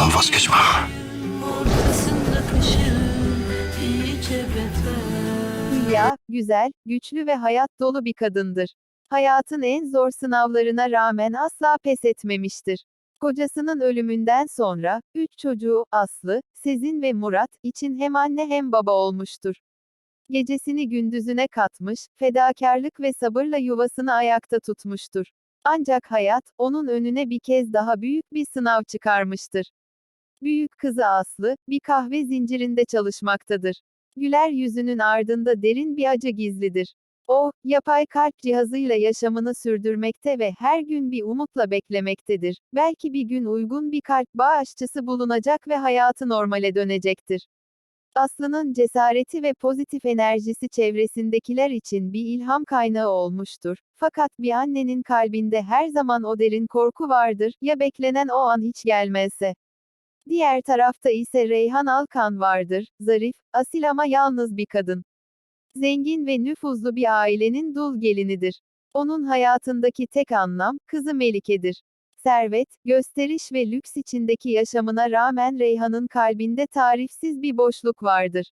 Asla beter Hülya, güzel, güçlü ve hayat dolu bir kadındır. Hayatın en zor sınavlarına rağmen asla pes etmemiştir. Kocasının ölümünden sonra, üç çocuğu, Aslı, Sezin ve Murat, için hem anne hem baba olmuştur. Gecesini gündüzüne katmış, fedakarlık ve sabırla yuvasını ayakta tutmuştur. Ancak hayat, onun önüne bir kez daha büyük bir sınav çıkarmıştır. Büyük kızı Aslı, bir kahve zincirinde çalışmaktadır. Güler yüzünün ardında derin bir acı gizlidir. O, yapay kalp cihazıyla yaşamını sürdürmekte ve her gün bir umutla beklemektedir. Belki bir gün uygun bir kalp bağışçısı bulunacak ve hayatı normale dönecektir. Aslı'nın cesareti ve pozitif enerjisi çevresindekiler için bir ilham kaynağı olmuştur. Fakat bir annenin kalbinde her zaman o derin korku vardır, ya beklenen o an hiç gelmezse. Diğer tarafta ise Reyhan Alkan vardır, zarif, asil ama yalnız bir kadın. Zengin ve nüfuzlu bir ailenin dul gelinidir. Onun hayatındaki tek anlam, kızı Melike'dir. Servet, gösteriş ve lüks içindeki yaşamına rağmen Reyhan'ın kalbinde tarifsiz bir boşluk vardır.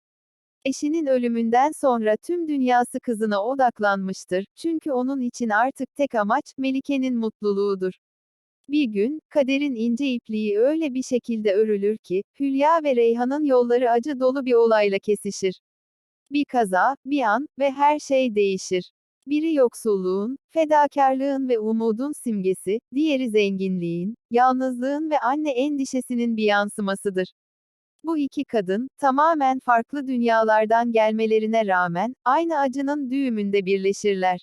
Eşinin ölümünden sonra tüm dünyası kızına odaklanmıştır, çünkü onun için artık tek amaç, Melike'nin mutluluğudur. Bir gün, kaderin ince ipliği öyle bir şekilde örülür ki, Hülya ve Reyhan'ın yolları acı dolu bir olayla kesişir. Bir kaza, bir an ve her şey değişir. Biri yoksulluğun, fedakarlığın ve umudun simgesi, diğeri zenginliğin, yalnızlığın ve anne endişesinin bir yansımasıdır. Bu iki kadın, tamamen farklı dünyalardan gelmelerine rağmen, aynı acının düğümünde birleşirler.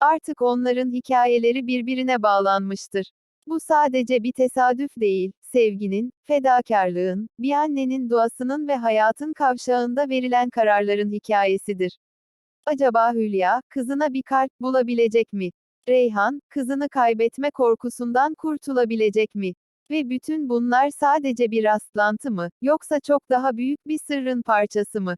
Artık onların hikayeleri birbirine bağlanmıştır. Bu sadece bir tesadüf değil, sevginin, fedakarlığın, bir annenin duasının ve hayatın kavşağında verilen kararların hikayesidir. Acaba Hülya, kızına bir kalp bulabilecek mi? Reyhan, kızını kaybetme korkusundan kurtulabilecek mi? Ve bütün bunlar sadece bir rastlantı mı, yoksa çok daha büyük bir sırrın parçası mı?